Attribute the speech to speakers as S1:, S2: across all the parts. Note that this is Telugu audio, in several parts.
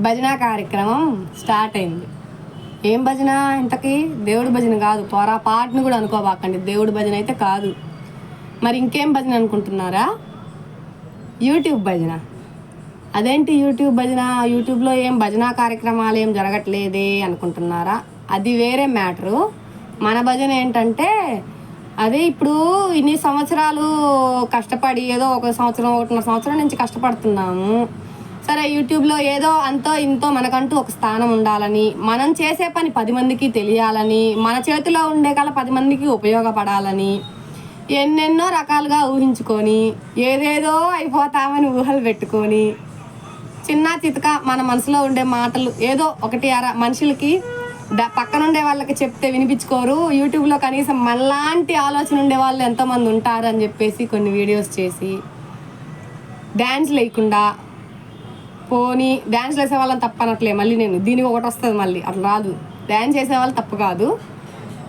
S1: భజన కార్యక్రమం స్టార్ట్ అయింది. ఏం భజన? ఇంతకీ దేవుడి భజన కాదు. పోరా పాటను కూడా అనుకోబాకండి. దేవుడి భజన అయితే కాదు. మరి ఇంకేం భజన అనుకుంటున్నారా? యూట్యూబ్ భజన. అదేంటి యూట్యూబ్ భజన? యూట్యూబ్లో ఏం భజన కార్యక్రమాలు ఏం జరగట్లేదే అనుకుంటున్నారా? అది వేరే మ్యాటరు. మన భజన ఏంటంటే అదే ఇప్పుడు ఇన్ని సంవత్సరాలు కష్టపడి ఏదో ఒక సంవత్సరం ఒకటిన్నర సంవత్సరం నుంచి కష్టపడుతున్నాము. సరే యూట్యూబ్లో ఏదో అంతో ఇంతో మనకంటూ ఒక స్థానం ఉండాలని మనం చేసే పని పది మందికి తెలియాలని మన చేతిలో ఉండే కల పది మందికి ఉపయోగపడాలని ఎన్నెన్నో రకాలుగా ఊహించుకొని ఏదేదో అయిపోతామని ఊహలు పెట్టుకొని చిన్న చితక మన మనసులో ఉండే మాటలు ఏదో ఒకటి అర మనుషులకి డ పక్కన ఉండే వాళ్ళకి చెప్తే వినిపించుకోరు. యూట్యూబ్లో కనీసం మనలాంటి ఆలోచన ఉండే వాళ్ళు ఎంతోమంది ఉంటారు అని చెప్పేసి కొన్ని వీడియోస్ చేసి డ్యాన్స్ లేకుండా పోనీ డ్యాన్స్ వేసే వాళ్ళని తప్పు అనట్లే మళ్ళీ నేను దీనికి ఒకటి వస్తుంది మళ్ళీ. అట్లా రాదు. డ్యాన్స్ చేసే వాళ్ళు తప్పు కాదు.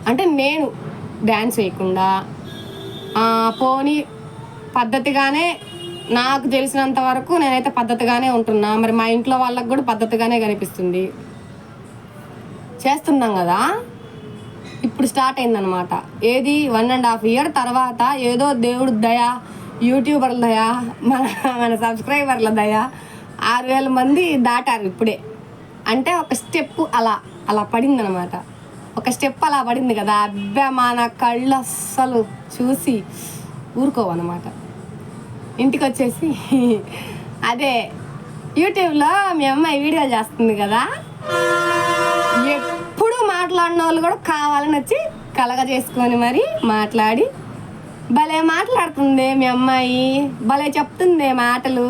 S1: అంటే నేను డ్యాన్స్ వేయకుండా పోనీ పద్ధతిగానే నాకు తెలిసినంత వరకు నేనైతే పద్ధతిగానే ఉంటున్నా. మరి మా ఇంట్లో వాళ్ళకి కూడా పద్ధతిగానే కనిపిస్తుంది. చేస్తున్నాం కదా? ఇప్పుడు స్టార్ట్ అయిందనమాట ఏది? వన్ అండ్ హాఫ్ ఇయర్ తర్వాత ఏదో దేవుడు దయ యూట్యూబర్ల దయ మన మన సబ్స్క్రైబర్ల దయ ఆరు వేల మంది దాటారు ఇప్పుడే. అంటే ఒక స్టెప్ అలా అలా పడింది అనమాట ఒక స్టెప్ అలా పడింది కదా. అబ్బా మన కళ్ళు అస్సలు చూసి ఊరుకోవన్నమాట. ఇంటికి వచ్చేసి అదే యూట్యూబ్లో మీ అమ్మాయి వీడియో చేస్తుంది కదా. ఎప్పుడు మాట్లాడిన వాళ్ళు కూడా కావాలని వచ్చి కలగ చేసుకొని మరి మాట్లాడి భలే మాట్లాడుతుంది మీ అమ్మాయి. భలే చెప్తుంది మాటలు.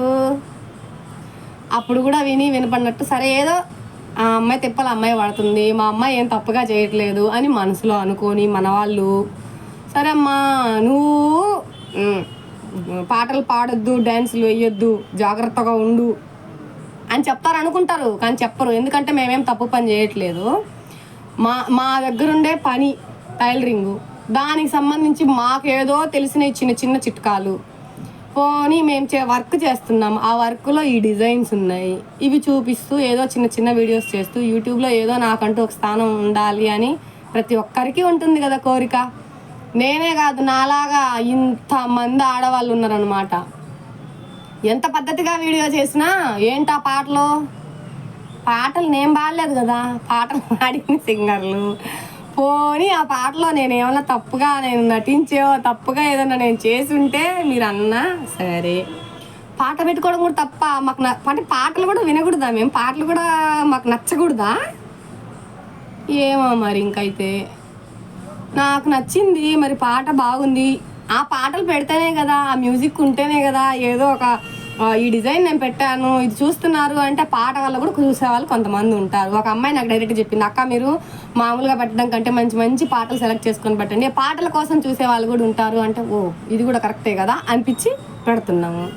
S1: అప్పుడు కూడా విని వినపడినట్టు సరే ఏదో ఆ అమ్మాయి తిప్పల అమ్మాయి పడుతుంది మా అమ్మాయి ఏం తప్పుగా చేయట్లేదు అని మనసులో అనుకొని మన వాళ్ళు సరే అమ్మా నువ్వు పాటలు పాడొద్దు డ్యాన్సులు వేయొద్దు జాగ్రత్తగా ఉండు అని చెప్తారు అనుకుంటారు కానీ చెప్పరు. ఎందుకంటే మేమేం తప్పు పని చేయట్లేదు. మా మా దగ్గరుండే పని టైలరింగు దానికి సంబంధించి మాకేదో తెలిసిన చిన్న చిన్న చిట్కాలు. పోనీ మేము చే వర్క్ చేస్తున్నాం. ఆ వర్క్లో ఈ డిజైన్స్ ఉన్నాయి. ఇవి చూపిస్తూ ఏదో చిన్న చిన్న వీడియోస్ చేస్తూ యూట్యూబ్లో ఏదో నాకంటూ ఒక స్థానం ఉండాలి అని ప్రతి ఒక్కరికి ఉంటుంది కదా కోరిక. నేనే కాదు నాలాగా ఇంతమంది ఆడవాళ్ళు ఉన్నారనమాట ఎంత పద్ధతిగా వీడియో చేసినా ఏంటా పాటలు? పాటలు నేను పాడలేదు కదా. పాటలు పాడిన సింగర్లు. పోనీ ఆ పాటలో నేను ఏమన్నా తప్పుగా నేను నటించో తప్పుగా ఏదన్నా నేను చేసి ఉంటే మీరు అన్నా సరే. పాట పెట్టుకోవడం కూడా తప్ప మాకు న- అంటే పాటలు కూడా వినకూడదా మేము? పాటలు కూడా మాకు నచ్చకూడదా? ఏమో మరి ఇంకైతే. నాకు నచ్చింది మరి పాట బాగుంది. ఆ పాటలు పెడితేనే కదా ఆ మ్యూజిక్ ఉంటేనే కదా ఏదో ఒక ఈ డిజైన్ నేను పెట్టాను ఇది చూస్తున్నారు అంటే పాట వల్ల కూడా చూసే వాళ్ళు కొంతమంది ఉంటారు. ఒక అమ్మాయి నాకు డైరెక్ట్ చెప్పింది అక్క మీరు మామూలుగా పెట్టడం కంటే మంచి మంచి పాటలు సెలెక్ట్ చేసుకొని పెట్టండి. పాటల కోసం చూసే వాళ్ళు కూడా ఉంటారు. అంటే ఓ ఇది కూడా కరెక్టే కదా? అనిపించి పెడుతున్నాము.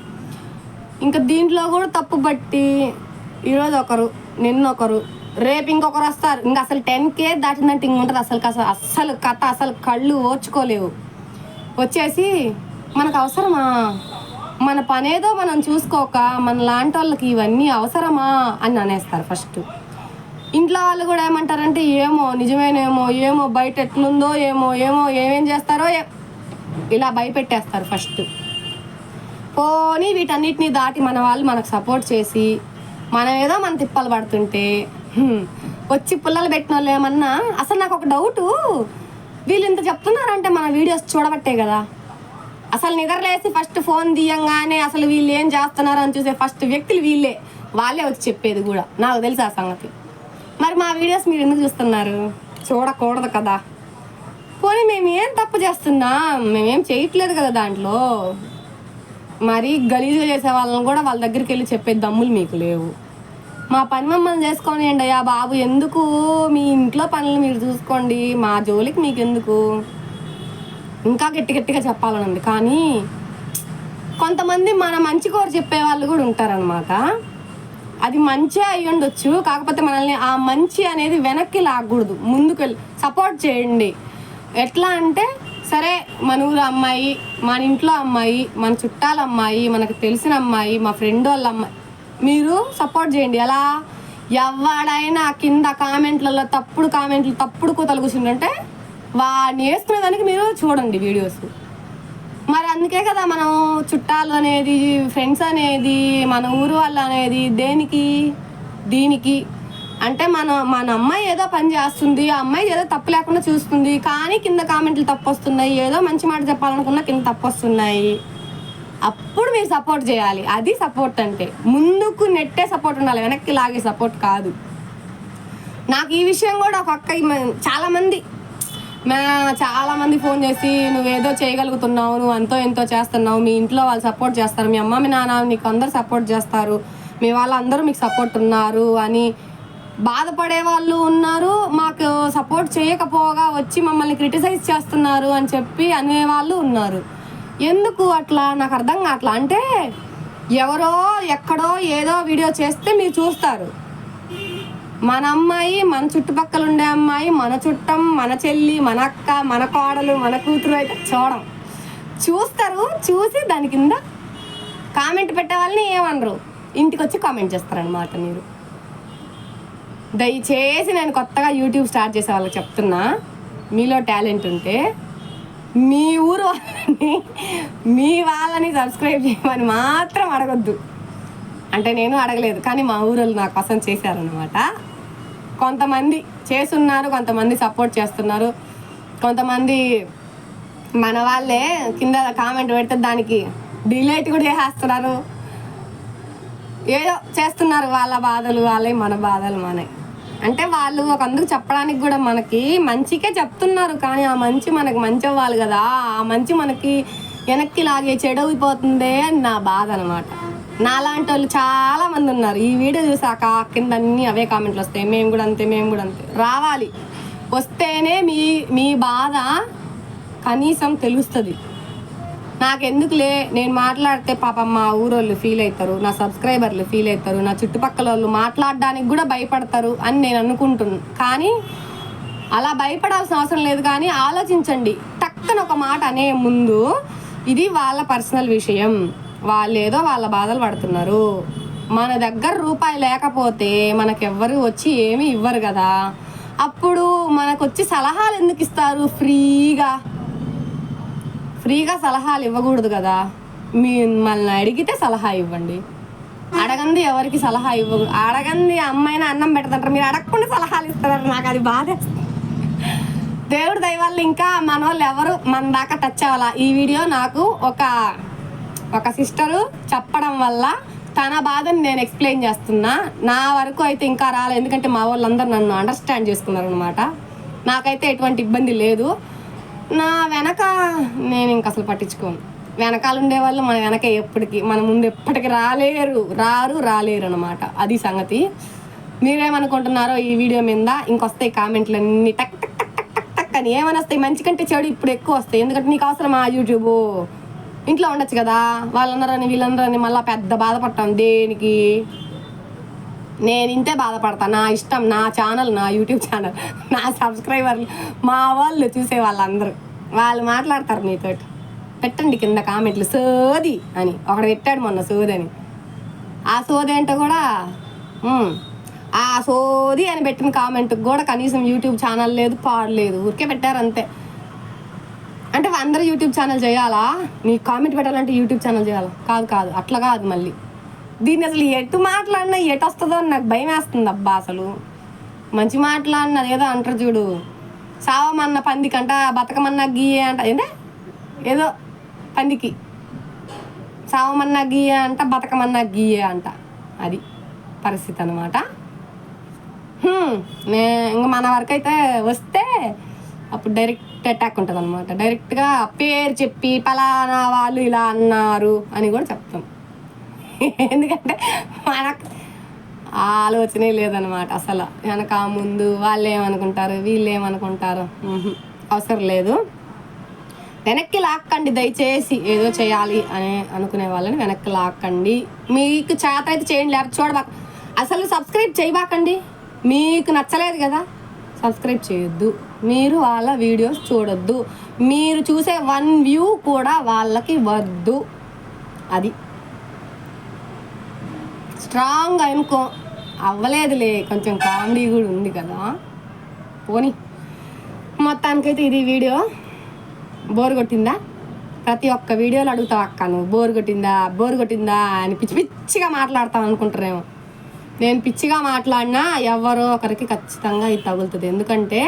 S1: ఇంకా దీంట్లో కూడా తప్పు బట్టి ఈరోజు ఒకరు నిన్న ఒకరు రేపు ఇంకొకరు వస్తారు. ఇంకా అసలు టెన్ కే దాటిందంటే ఇంక ఉంటుంది అసలు అసలు అస్సలు కథ అసలు కళ్ళు ఓర్చుకోలేవు. వచ్చేసి మనకు అవసరమా? మన పనేదో మనం చూసుకోక మన లాంటి వాళ్ళకి ఇవన్నీ అవసరమా అని అనేస్తారు ఫస్ట్. ఇంట్లో వాళ్ళు కూడా ఏమంటారంటే ఏమో నిజమేనేమో ఏమో బయట ఎట్లుందో ఏమో ఏమో ఏమేం చేస్తారో ఇలా భయపెట్టేస్తారు ఫస్ట్. పోనీ వీటన్నిటిని దాటి మన వాళ్ళు మనకు సపోర్ట్ చేసి మనం ఏదో మన తిప్పలు పడుతుంటే వచ్చి పుల్లలు పెట్టిన వాళ్ళు ఏమన్నా? అసలు నాకు ఒక డౌటు. వీళ్ళు ఇంత చెప్తున్నారంటే మన వీడియోస్ చూడబట్టే కదా. అసలు నిద్రలేసి ఫస్ట్ ఫోన్ తీయంగానే అసలు వీళ్ళు ఏం చేస్తున్నారు అని చూసే ఫస్ట్ వ్యక్తులు వీళ్ళే. వాళ్ళే వచ్చి చెప్పేది కూడా. నాకు తెలుసు ఆ సంగతి. మరి మా వీడియోస్ మీరు ఎందుకు చూస్తున్నారు? చూడకూడదు కదా. పోనీ మేము ఏం తప్పు చేస్తున్నాం? మేమేం చేయట్లేదు కదా దాంట్లో. మరి గలీజుగా చేసే వాళ్ళని కూడా వాళ్ళ దగ్గరికి వెళ్ళి చెప్పే దమ్ములు మీకు లేవు. మా పని మమ్మల్ని చేసుకొని అయ్యా బాబు. ఎందుకు? మీ ఇంట్లో పనులు మీరు చూసుకోండి. మా జోలికి మీకు ఎందుకు? ఇంకా గట్టి గట్టిగా చెప్పాలని ఉంది కానీ కొంతమంది మన మంచి కోరు చెప్పే వాళ్ళు కూడా ఉంటారనమాట అది మంచి అయి ఉండొచ్చు. కాకపోతే మనల్ని ఆ మంచి అనేది వెనక్కి లాగకూడదు. ముందుకు సపోర్ట్ చేయండి. ఎట్లా అంటే సరే మన ఊరు అమ్మాయి మన ఇంట్లో అమ్మాయి మన చుట్టాల అమ్మాయి మనకు తెలిసిన అమ్మాయి మా ఫ్రెండ్ వాళ్ళ అమ్మాయి మీరు సపోర్ట్ చేయండి. ఎలా? ఎవడైనా కింద కామెంట్లలో తప్పుడు కామెంట్లు తప్పుడు కూతలు కూర్చుంటే వాడిని వేసుకునేదానికి మీరు చూడండి వీడియోస్ మరి అందుకే కదా మనం చుట్టాలు అనేది ఫ్రెండ్స్ అనేది మన ఊరు వాళ్ళు అనేది దేనికి దీనికి? అంటే మన మన అమ్మాయి ఏదో పని చేస్తుంది ఆ అమ్మాయి ఏదో తప్పు లేకుండా చూస్తుంది కానీ కింద కామెంట్లు తప్పు వస్తున్నాయి ఏదో మంచి మాట చెప్పాలనుకున్నా కింద తప్పు వస్తున్నాయి అప్పుడు మీరు సపోర్ట్ చేయాలి. అది సపోర్ట్ అంటే. ముందుకు నెట్టే సపోర్ట్ ఉండాలి. వెనక్కి లాగే సపోర్ట్ కాదు. నాకు ఈ విషయం కూడా ఒక ఈ- చాలా మంది మా చాలా మంది ఫోన్ చేసి నువ్వేదో చేయగలుగుతున్నావు నువ్వు అంతో ఎంతో చేస్తున్నావు మీ ఇంట్లో వాళ్ళు సపోర్ట్ చేస్తారు మీ అమ్మ మీ నాన్న నీకు అందరు సపోర్ట్ చేస్తారు మీ వాళ్ళందరూ మీకు సపోర్ట్ ఉన్నారు అని బాధపడే వాళ్ళు ఉన్నారు. మాకు సపోర్ట్ చేయకపోగా వచ్చి మమ్మల్ని క్రిటిసైజ్ చేస్తున్నారు అని చెప్పి అనేవాళ్ళు ఉన్నారు. ఎందుకు అట్లా? నాకు అర్థం కావట్లా. అంటే ఎవరో ఎక్కడో ఏదో వీడియో చేస్తే మీరు చూస్తారు. మన అమ్మాయి మన చుట్టుపక్కల ఉండే అమ్మాయి మన చుట్టం మన చెల్లి మన అక్క మన కోడలు మన కూతురు అయితే చూడం. చూస్తారు చూసి దాని కింద కామెంట్ పెట్టే వాళ్ళని ఏమనరు. ఇంటికి వచ్చి కామెంట్ చేస్తారనమాట మీరు. దయచేసి నేను కొత్తగా యూట్యూబ్ స్టార్ట్ చేసే వాళ్ళకి చెప్తున్నా మీలో టాలెంట్ ఉంటే మీ ఊరు వాళ్ళని మీ వాళ్ళని సబ్స్క్రైబ్ చేయమని మాత్రం అడగొద్దు. అంటే నేను అడగలేదు కానీ మా ఊరు వాళ్ళు నా కోసం చేశారనమాట కొంతమంది చేస్తున్నారు కొంతమంది సపోర్ట్ చేస్తున్నారు. కొంతమంది మన వాళ్ళే కింద కామెంట్ పెడితే దానికి డిలైట్ కూడా చేసేస్తున్నారు ఏదో చేస్తున్నారు వాళ్ళ బాధలు వాళ్ళే మన బాధలు మనవి అంటే వాళ్ళు ఒక అందుకు చెప్పడానికి కూడా మనకి మంచికే చెప్తున్నారు కానీ ఆ మంచి మనకి మంచి అవ్వాలి కదా. ఆ మంచి మనకి వెనక్కి లాగే చెడైపోతుందే అని నా బాధ అనమాట నాలాంటి వాళ్ళు చాలా మంది ఉన్నారు. ఈ వీడియో చూసాక కింద అన్ని అవే కామెంట్లు వస్తాయి. మేము కూడా అంతే మేము కూడా అంతే. రావాలి. వస్తేనే మీ మీ బాధ కనీసం తెలుస్తుంది. నాకెందుకులే? నేను మాట్లాడితే పాపం మా ఊరోళ్ళు ఫీల్ అవుతారు నా సబ్స్క్రైబర్లు ఫీల్ అవుతారు నా చుట్టుపక్కల వాళ్ళు మాట్లాడడానికి కూడా భయపడతారు అని నేను అనుకుంటున్నాను కానీ అలా భయపడాల్సిన అవసరం లేదు కానీ ఆలోచించండి. టక్కన ఒక మాట అనే ముందు ఇది వాళ్ళ పర్సనల్ విషయం. వాళ్ళు ఏదో వాళ్ళ బాధలు పడుతున్నారు. మన దగ్గర రూపాయి లేకపోతే మనకెవ్వరు వచ్చి ఏమీ ఇవ్వరు కదా. అప్పుడు మనకు వచ్చి సలహాలు ఎందుకు ఇస్తారు? ఫ్రీగా. ఫ్రీగా సలహాలు ఇవ్వకూడదు కదా. మిమ్మల్ని అడిగితే సలహా ఇవ్వండి. అడగంది ఎవరికి సలహా ఇవ్వకూడదు అడగంది అమ్మాయిని అన్నం పెడతారు. మీరు అడగకుండా సలహాలు ఇస్తారు నాకు అది బాధ. దేవుడి దయ ఇంకా మన వాళ్ళు ఎవరు మన దాకా టచ్ అవ్వాలా? ఈ వీడియో నాకు ఒక ఒక సిస్టరు చెప్పడం వల్ల తన బాధని నేను ఎక్స్ప్లెయిన్ చేస్తున్నా. నా వరకు అయితే ఇంకా రాలేదు ఎందుకంటే మా వాళ్ళందరూ నన్ను అండర్స్టాండ్ చేసుకున్నారు అనమాట నాకైతే ఎటువంటి ఇబ్బంది లేదు. నా వెనక నేను ఇంక అసలు పట్టించుకోను. వెనకాల ఉండేవాళ్ళు మన వెనక ఎప్పటికీ మన ముందు ఎప్పటికీ రాలేరు. రారు రాలేరు అనమాట అది సంగతి. మీరేమనుకుంటున్నారో ఈ వీడియో మీద ఇంకొస్తాయి కామెంట్లు అన్ని టక్ టక్ టక్ టక్ టక్ టక్ అని. ఏమని వస్తాయి? మంచి కంటే చెడు ఇప్పుడు ఎక్కువ వస్తాయి. ఎందుకంటే నీకు అవసరమా? యూట్యూబ్. ఇంట్లో ఉండొచ్చు కదా. వాళ్ళందరని వీళ్ళందరని మళ్ళీ పెద్ద బాధపడతాం. దేనికి? నేను ఇంతే బాధపడతా. నా ఇష్టం నా ఛానల్ నా యూట్యూబ్ ఛానల్ నా సబ్స్క్రైబర్లు మా వాళ్ళు చూసే వాళ్ళందరూ. వాళ్ళు మాట్లాడతారు మీతోటి పెట్టండి కింద కామెంట్లు సోది అని. ఒకడు పెట్టాడు మొన్న సోది అని ఆ సోది ఏంటో కూడా ఆ సోది అని పెట్టిన కామెంట్కి కూడా కనీసం యూట్యూబ్ ఛానల్ లేదు పాడలేదు ఊరికే పెట్టారు అంతే. అంటే అందరూ యూట్యూబ్ ఛానల్ చేయాలా? మీకు కామెంట్ పెట్టాలంటే యూట్యూబ్ ఛానల్ చేయాలా? కాదు కాదు. అట్లా కాదు మళ్ళీ. దీన్ని అసలు ఎటు మాట్లాడినా ఎటు వస్తుందో అని నాకు భయం వేస్తుంది అబ్బా అసలు. మంచి మాట్లాడినది ఏదో అంటారు చూడు. సావమన్న పందికంట బతకమన్న గీయే అంట. ఏంటే ఏదో పందికి. సావమన్న గీయే అంట బతకమన్న గీయే అంట. అది పరిస్థితి అనమాట నే ఇంకా మన వరకు అయితే వస్తే అప్పుడు డైరెక్ట్ అటాక్ ఉంటుంది అనమాట డైరెక్ట్గా పేరు చెప్పి పలానా వాళ్ళు ఇలా అన్నారు అని కూడా చెప్తాం. ఎందుకంటే మనకు ఆ ఆలోచనే లేదనమాట అసలు. వెనక ముందు వాళ్ళు ఏమనుకుంటారు వీళ్ళు ఏమనుకుంటారు? అవసరం లేదు. వెనక్కి లాక్కండి దయచేసి ఏదో చేయాలి అని అనుకునే వాళ్ళని వెనక్కి లాక్కండి. మీకు చేత అయితే చేయండి లేకపోతే చూడబాక. అసలు సబ్స్క్రైబ్ చేయబాకండి. మీకు నచ్చలేదు కదా సబ్స్క్రైబ్ చేయొద్దు. మీరు వాళ్ళ వీడియోస్ చూడొద్దు. మీరు చూసే వన్ వ్యూ కూడా వాళ్ళకి వద్దు. అది. స్ట్రాంగ్ అనుకో అవ్వలేదులే. కొంచెం కామెడీ కూడా ఉంది కదా. పోనీ. మొత్తానికైతే ఇది వీడియో. బోర్ కొట్టిందా? ప్రతి ఒక్క వీడియోలో అడుగుతావు అక్క నువ్వు. బోర్ కొట్టిందా? బోర్ కొట్టిందా? అని పిచ్చి పిచ్చిగా మాట్లాడతావు అనుకుంటారేమో నేను పిచ్చిగా మాట్లాడినా ఎవరో ఒకరికి ఖచ్చితంగా ఇది తగులుతుంది. ఎందుకంటే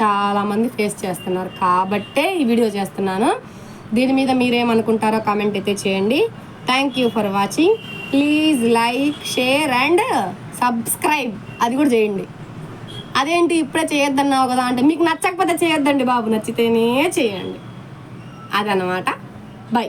S1: చాలామంది ఫేస్ చేస్తున్నారు. కాబట్టే ఈ వీడియో చేస్తున్నాను. దీని మీద మీరేమనుకుంటారో కామెంట్ అయితే చేయండి. Thank you for watching please like share and subscribe అది కూడా చేయండి. అదేంటి? ఇప్పుడే చేయొద్దన్నావు కదా అంటే మీకు నచ్చకపోతే చేయొద్దండి బాబు. నచ్చితేనే చేయండి. అదనమాట బై